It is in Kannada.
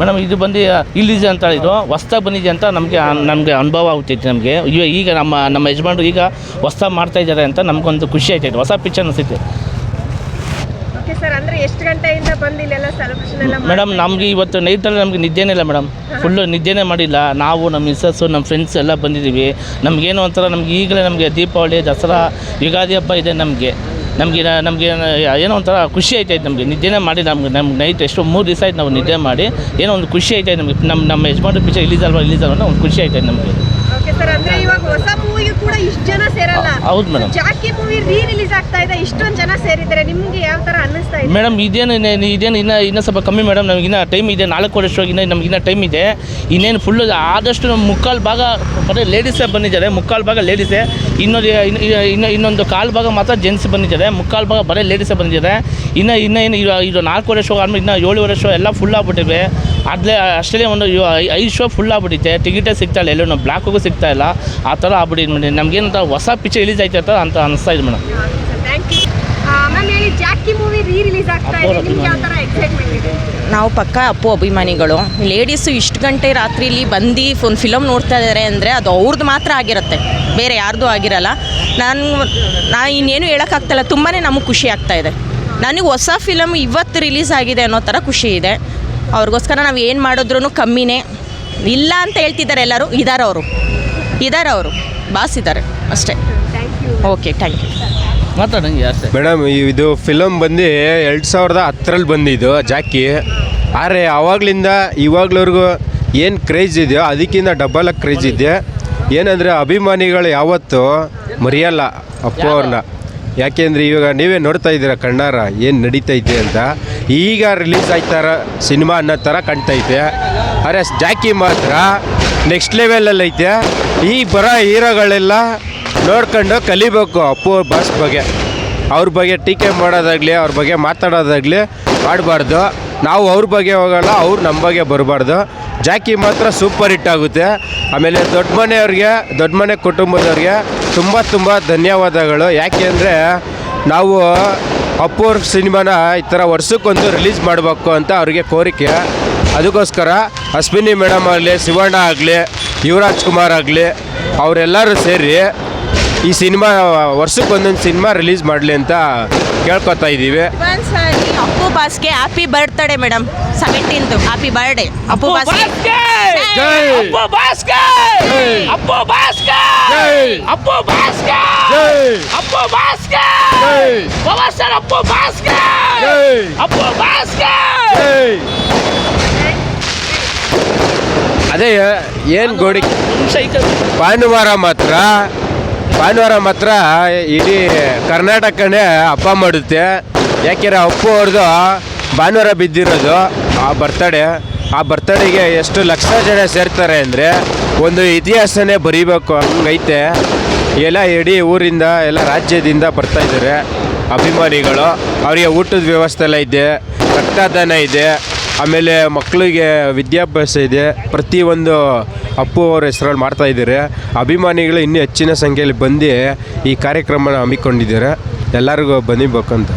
ಮೇಡಮ್ ಇದು ಬಂದು ಇಲ್ಲಿದೆ ಅಂತ ಇದು ಹೊಸ್ದಾಗಿ ಬಂದಿದೆ ಅಂತ ನಮಗೆ ನಮಗೆ ಅನುಭವ ಆಗ್ತೈತೆ ನಮಗೆ. ಈಗ ಈಗ ನಮ್ಮ ನಮ್ಮ ಯಜಮಾನ್ರು ಈಗ ಹೊಸ್ದಾಗಿ ಮಾಡ್ತಾ ಇದ್ದಾರೆ ಅಂತ ನಮಗೊಂದು ಖುಷಿ ಆಯ್ತೈತೆ ಹೊಸ ಪಿಚ್ಚರ್ ಅನಿಸ್ತೈತೆ. ಓಕೆ ಸರ್ ಅಂದ್ರೆ ಎಷ್ಟು ಗಂಟೆಯಿಂದ ಬಂದು ಇಲ್ಲೆಲ್ಲ ಸೆಲೆಬ್ರೇಷನ್ ಎಲ್ಲ ಮಾಡಿ- ಮೇಡಮ್ ನಮಗೆ ಇವತ್ತು ನೈಟಲ್ಲಿ ನಮಗೆ ನಿದ್ದೆನೇ ಇಲ್ಲ ಮೇಡಮ್. ಫುಲ್ಲು ನಿದ್ದೆನೇ ಮಾಡಿಲ್ಲ. ನಾವು ನಮ್ಮ ಮಿಸ್ಸಸ್ಸು ನಮ್ಮ ಫ್ರೆಂಡ್ಸ್ ಎಲ್ಲ ಬಂದಿದ್ದೀವಿ. ನಮಗೇನು ಒಂಥರ ನಮ್ಗೆ ಈಗಲೇ ನಮಗೆ ದೀಪಾವಳಿ ದಸರಾ ಯುಗಾದಿ ಹಬ್ಬ ಇದೆ ನಮಗೆ. ನಮಗೆ ನಮಗೆ ಏನೋ ಒಂಥರ ಖುಷಿ ಆಯ್ತಾಯ್ತು ನಮಗೆ. ನಿದ್ದೆನೇ ಮಾಡಿ ನಮ್ಗೆ ನಮ್ಗೆ ನೈಟ್ ಎಷ್ಟು ಮೂರು ದಿವಸ ಆಯ್ತು ನಾವು ನಿದ್ದೆ ಮಾಡಿ. ಏನೋ ಒಂದು ಖುಷಿ ಆಯ್ತಾಯ್ತು ನಮಗೆ. ನಮ್ಮ ನಮ್ಮ ಯಜಮಾನ್ರ ಪಿಕ್ಚರ್ ಇಲ್ಲಿದಲ್ವಾ ಇಲ್ಲಿದಲ್ವ ಒಂದು ಖುಷಿ ಆಯ್ತಾಯ್ತು ನಮಗೆ. ಸರ್ ಅಂದ್ರೆ ಇವಾಗ ಹೊಸ ಮೂವಿಗೆ ಕೂಡ ಇಷ್ಟು ಜನ ಸೇರಲ್ಲ. ಹೌದು madam Jackie movie re release ಆಗ್ತಾ ಇದೆ ಇಷ್ಟೊಂದು ಜನ ಸೇರಿದ್ದಾರೆ. ನಿಮ್ಗೆ ಯಾವ ತರ ಅನ್ನಿಸ್ತಾ ಇದೆ? ಮೇಡಮ್ ಇದೇನು ಇನ್ನು- ಇದೇನು ಇನ್ನೂ ಇನ್ನೂ ಸ್ವಲ್ಪ ಕಮ್ಮಿ ಮೇಡಮ್ ನಮಗಿನ್ನ ಟೈಮ್ ಇದೆ. ನಾಲ್ಕು ವರ್ಷ ನಮ್ಗೆ ನಮಗಿನ್ನ ಟೈಮ್ ಇದೆ. ಇನ್ನೇನು ಫುಲ್ಲು ಆದಷ್ಟು ನಮ್ಮ ಮುಕ್ಕಾಲು ಭಾಗ ಬರೀ ಲೇಡೀಸೇ ಬಂದಿದ್ದಾರೆ. ಮುಕ್ಕಾಲು ಭಾಗ ಲೇಡೀಸೇ ಇನ್ನೊಂದು ಇನ್ನು- ಇನ್ನು- ಇನ್ನು ಇನ್ನೊಂದು ಕಾಲು ಭಾಗ ಮಾತ್ರ ಜೆಂಟ್ಸ್ ಬಂದಿದ್ದಾರೆ. ಮುಕ್ಕಾಲು ಭಾಗ ಬರೀ ಲೇಡೀಸೇ ಬಂದಿದ್ದಾರೆ. ಇನ್ನು ಇನ್ನೇನು ಇದು ನಾಲ್ಕು ವರ್ಷ ಆದ್ಮೇಲೆ ಇನ್ನು ಏಳುವರೆ ವರ್ಷ ಎಲ್ಲ ಫುಲ್ ಆಗ್ಬಿಟ್ಟಿವೆ. ಅದ್ಲೇ ಅಷ್ಟೇ ಒಂದು ಐದು ಶೋ ಫುಲ್ ಆಗ್ಬಿಟ್ಟಿದೆ ಟಿಕೆಟೇ ಸಿಗ್ತಾ ಇಲ್ಲ ಎಲ್ಲೂ ಬ್ಲಾಕ್ಗೂ ಸಿಗ್ತಾ ಇಲ್ಲ. ಆ ಥರ ಆಗ್ಬಿಟ್ಟಿದೆ ಮೇಡಮ್ ನಮಗೇನಂತ ಹೊಸ ಪಿಕ್ಚರ್ ರಿಲೀಸ್ ಆಯ್ತು ಅಂತ ಅಂತ ಅನಿಸ್ತಾ ಇದೆ ಮೇಡಮ್. ಥ್ಯಾಂಕ್ ಯು ಮ್ಯಾಮ್ ಹೇಳಿ ಜಾಕಿ ಮೂವಿ ರೀ ರಿಲೀಸ್ ಆಗ್ತಾ ಇದೆ. ನಿಮ್ಗೆ ಯಾವ ತರ ಎಕ್ಸೈಟ್ಮೆಂಟ್ ಇದೆ? ನಾವು ಪಕ್ಕ ಅಪ್ಪು ಅಭಿಮಾನಿಗಳು. ಲೇಡೀಸು ಇಷ್ಟು ಗಂಟೆ ರಾತ್ರಿಲಿ ಬಂದು ಒಂದು ಫಿಲಮ್ ನೋಡ್ತಾ ಇದ್ದಾರೆ ಅಂದರೆ ಅದು ಅವ್ರದ್ದು ಮಾತ್ರ ಆಗಿರುತ್ತೆ. ಬೇರೆ ಯಾರ್ದು ಆಗಿರಲ್ಲ. ನಾನು ನಾ ಇನ್ನೇನು ಹೇಳೋಕ್ಕಾಗ್ತಾಯಿಲ್ಲ ತುಂಬಾ ನಮಗೆ ಖುಷಿ ಆಗ್ತಾ ಇದೆ. ನನಗೆ ಹೊಸ ಫಿಲಮ್ ಇವತ್ತು ರಿಲೀಸ್ ಆಗಿದೆ ಅನ್ನೋ ಥರ ಖುಷಿ ಇದೆ. ಅವ್ರಿಗೋಸ್ಕರ ನಾವು ಏನು ಮಾಡಿದ್ರು ಕಮ್ಮಿನೇ. ಇಲ್ಲ ಅಂತ ಹೇಳ್ತಿದ್ದಾರೆ ಎಲ್ಲರೂ. ಇದ್ದಾರೆ ಅವರು. ಇದ್ದಾರೆ ಅವರು. ಬಾಸ್ ಇದ್ದಾರೆ ಅಷ್ಟೇ. Thank you okay thank you ಮಾತಾಡಂಗೆ madam ಇದು ಫಿಲಮ್ ಬಂದು ಎರಡು ಸಾವಿರದ ಹತ್ತರಲ್ಲಿ ಬಂದಿದ್ದು ಜಾಕಿ. ಆದರೆ ಆವಾಗಲಿಂದ ಇವಾಗ್ಲವ್ರಿಗೂ ಏನು ಕ್ರೇಜ್ ಇದೆಯೋ ಅದಕ್ಕಿಂತ ಡಬಲ್ ಕ್ರೇಜ್ ಇದೆ ಏನಂದರೆ ಅಭಿಮಾನಿಗಳು ಯಾವತ್ತೂ ಮರೆಯಲ್ಲ ಅಪ್ಪ ಅವ್ರನ್ನ ಯಾಕೆಂದರೆ ಇವಾಗ ನೀವೇ ನೋಡ್ತಾ ಇದ್ದೀರ ಕಣ್ಣಾರ ಏನು ನಡೀತೈತೆ ಅಂತ. ಈಗ ರಿಲೀಸ್ ಆಯ್ತಾರ ಸಿನಿಮಾ ಅನ್ನೋ ಥರ ಕಾಣ್ತೈತೆ ಅರೆ, ಜಾಕಿ ಮಾತ್ರ ನೆಕ್ಸ್ಟ್ ಲೆವೆಲಲ್ಲಿ ಐತೆ. ಈ ಬರೋ ಹೀರೋಗಳೆಲ್ಲ ನೋಡ್ಕೊಂಡು ಕಲಿಬೇಕು ಅಪ್ಪು ಬಾಸ್ ಬಗ್ಗೆ. ಅವ್ರ ಬಗ್ಗೆ ಟೀಕೆ ಮಾಡೋದಾಗಲಿ, ಅವ್ರ ಬಗ್ಗೆ ಮಾತಾಡೋದಾಗಲಿ ಮಾಡಬಾರ್ದು ನಾವು ಅವ್ರ ಬಗ್ಗೆ ಹೋಗೋಲ್ಲ, ಅವ್ರು ನಮ್ಮ ಬಗ್ಗೆ ಬರಬಾರ್ದು. ಜಾಕಿ ಮಾತ್ರ ಸೂಪರ್ ಹಿಟ್ ಆಗುತ್ತೆ. ಆಮೇಲೆ ದೊಡ್ಡ ಮನೆಯವ್ರಿಗೆ ದೊಡ್ಡ ಮನೆ ಕುಟುಂಬದವ್ರಿಗೆ ತುಂಬ ತುಂಬ ಧನ್ಯವಾದಗಳು. ಯಾಕೆ ಅಂದರೆ ನಾವು ಅಪ್ಪು ಅವ್ರ ಸಿನಿಮಾನ ಈ ಥರ ವರ್ಷಕ್ಕೊಂದು ರಿಲೀಸ್ ಮಾಡಬೇಕು ಅಂತ ಅವರಿಗೆ ಕೋರಿಕೆ. ಅದಕ್ಕೋಸ್ಕರ ಅಶ್ವಿನಿ ಮೇಡಮ್ ಆಗಲಿ ಶಿವಣ್ಣ ಆಗಲಿ ಯುವರಾಜ್ ಕುಮಾರ್ ಆಗಲಿ ಅವರೆಲ್ಲರೂ ಸೇರಿ ಈ ಸಿನಿಮಾ ವರ್ಷಕ್ಕೆ ಒಂದೊಂದು ಸಿನಿಮಾ ರಿಲೀಸ್ ಮಾಡಲಿ ಅಂತ ಕೇಳ್ಕೊತಾ ಇದ್ದೀವಿ. ಸರಿ Appu ಬಾಸ್ಗೆ happy birthday madam seventeenth happy birthday Appu ಬಾಸ್ಗೆ! Appu ಬಾಸ್ಕೆ ಜೈ! ಅಪ್ಪು ಬಾಸ್ಗೆ! ಅಪ್ಪು ಬಾಸ್ಗೆ! ಅಪ್ಪು ಬಾಸ್ಗೆ! ಪವರ್ ಅಪ್ಪು! ಅಪ್ಪು ಅದೇ ಏನು ಗೋಡಿ? ಭಾನುವಾರ ಮಾತ್ರ ಭಾನುವಾರ ಮಾತ್ರ ಇಡೀ ಕರ್ನಾಟಕನೇ ಹಬ್ಬ ಮಾಡುತ್ತೆ. ಯಾಕೆಂದರೆ ಅಪ್ಪು ಅವ್ರದ್ದು ಭಾನುವಾರ ಬಿದ್ದಿರೋದು ಆ ಬರ್ತಡೇ ಆ ಬರ್ತಡೇಗೆ ಎಷ್ಟು ಲಕ್ಷ ಜನ ಸೇರ್ತಾರೆ ಅಂದರೆ ಒಂದು ಇತಿಹಾಸನೇ ಬರೀಬೇಕು. ಹಂಗೈತೆ. ಎಲ್ಲ ಇಡೀ ಊರಿಂದ ಎಲ್ಲ ರಾಜ್ಯದಿಂದ ಬರ್ತಾ ಇದ್ದಾರೆ. ಅಭಿಮಾನಿಗಳು, ಅವರಿಗೆ ಊಟದ ವ್ಯವಸ್ಥೆ ಎಲ್ಲ ಇದೆ, ರಕ್ತದಾನ ಇದೆ, ಆಮೇಲೆ ಮಕ್ಕಳಿಗೆ ವಿದ್ಯಾಭ್ಯಾಸ ಇದೆ, ಪ್ರತಿಯೊಂದು ಅಪ್ಪು ಅವ್ರ ಹೆಸರಲ್ಲಿ ಮಾಡ್ತಾ ಇದ್ದಾರೆ. ಅಭಿಮಾನಿಗಳು ಇನ್ನೂ ಹೆಚ್ಚಿನ ಸಂಖ್ಯೆಯಲ್ಲಿ ಬಂದು ಈ ಕಾರ್ಯಕ್ರಮನ ಹಮ್ಮಿಕೊಂಡಿದ್ದಾರೆ. ಎಲ್ಲರಿಗೂ ಬಂದಿಬೇಕಂತ